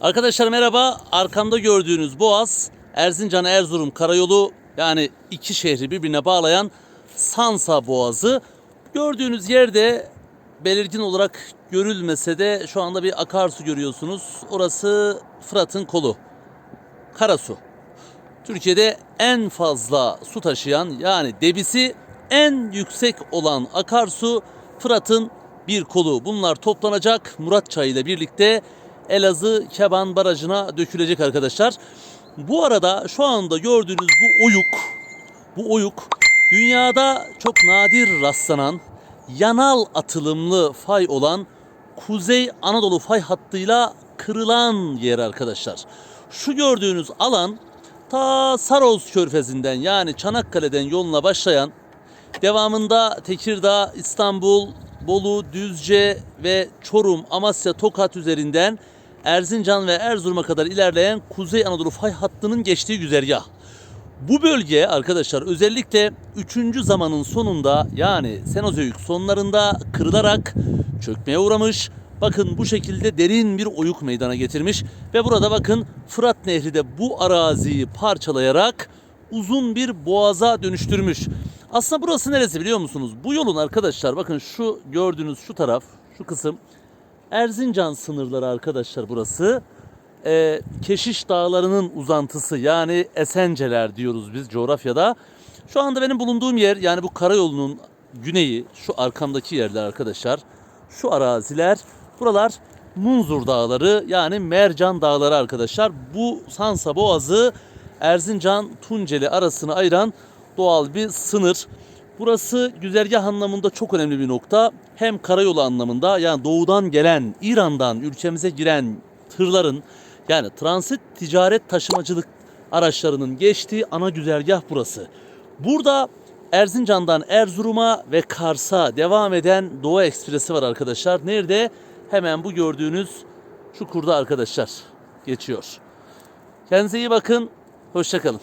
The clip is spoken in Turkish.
Arkadaşlar merhaba. Arkamda gördüğünüz boğaz Erzincan Erzurum karayolu yani iki şehri birbirine bağlayan Sansa Boğazı. Gördüğünüz yerde belirgin olarak görülmese de şu anda bir akarsu görüyorsunuz. Orası Fırat'ın kolu. Karasu. Türkiye'de en fazla su taşıyan yani debisi en yüksek olan akarsu Fırat'ın bir kolu. Bunlar toplanacak Murat Çayı ile birlikte Elazığ Keban Barajı'na dökülecek arkadaşlar. Bu arada şu anda gördüğünüz bu oyuk, bu oyuk dünyada çok nadir rastlanan yanal atılımlı fay olan Kuzey Anadolu fay hattıyla kırılan yer arkadaşlar. Şu gördüğünüz alan ta Saroz Körfezi'nden yani Çanakkale'den yoluna başlayan devamında Tekirdağ, İstanbul, Bolu, Düzce ve Çorum, Amasya, Tokat üzerinden Erzincan ve Erzurum'a kadar ilerleyen Kuzey Anadolu fay hattının geçtiği güzergah. Bu bölge arkadaşlar özellikle 3. zamanın sonunda yani Senozoik sonlarında kırılarak çökmeye uğramış. Bakın bu şekilde derin bir oyuk meydana getirmiş ve burada bakın Fırat Nehri de bu araziyi parçalayarak uzun bir boğaza dönüştürmüş. Aslında burası neresi biliyor musunuz? Bu yolun arkadaşlar bakın şu gördüğünüz şu taraf, şu kısım Erzincan sınırları arkadaşlar burası. Ee, Keşiş Dağları'nın uzantısı yani Esenceler diyoruz biz coğrafyada. Şu anda benim bulunduğum yer yani bu karayolunun güneyi şu arkamdaki yerler arkadaşlar. Şu araziler buralar Munzur Dağları yani Mercan Dağları arkadaşlar. Bu Sansa Boğazı Erzincan Tunceli arasını ayıran doğal bir sınır. Burası güzergah anlamında çok önemli bir nokta. Hem karayolu anlamında yani doğudan gelen, İran'dan ülkemize giren tırların yani transit ticaret taşımacılık araçlarının geçtiği ana güzergah burası. Burada Erzincan'dan Erzurum'a ve Kars'a devam eden Doğu Ekspresi var arkadaşlar. Nerede? Hemen bu gördüğünüz çukurda arkadaşlar geçiyor. Kendinize iyi bakın. Hoşçakalın.